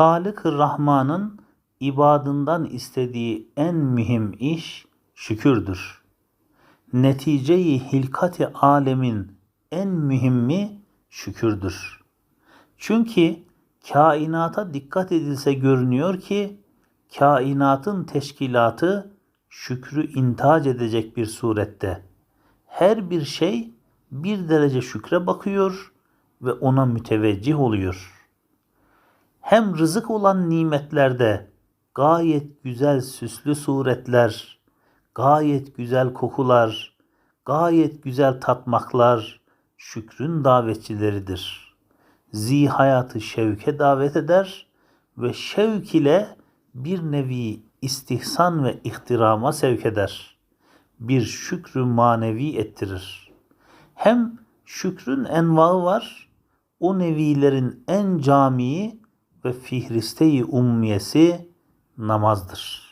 Halık-ı Rahman'ın ibadından istediği en mühim iş şükürdür. Neticeyi hilkati alemin en mühimmi şükürdür. Çünkü kainata dikkat edilse görünüyor ki kainatın teşkilatı şükrü intac edecek bir surette. Her bir şey bir derece şükre bakıyor ve ona müteveccih oluyor. Hem rızık olan nimetlerde gayet güzel süslü suretler, gayet güzel kokular, gayet güzel tatmaklar şükrün davetçileridir. Zihayatı şevke davet eder ve şevk ile bir nevi istihsan ve ihtirama sevk eder. Bir şükrü manevi ettirir. Hem şükrün envaı var, o nevilerin en camii ve fihriste-i ummiyesi namazdır.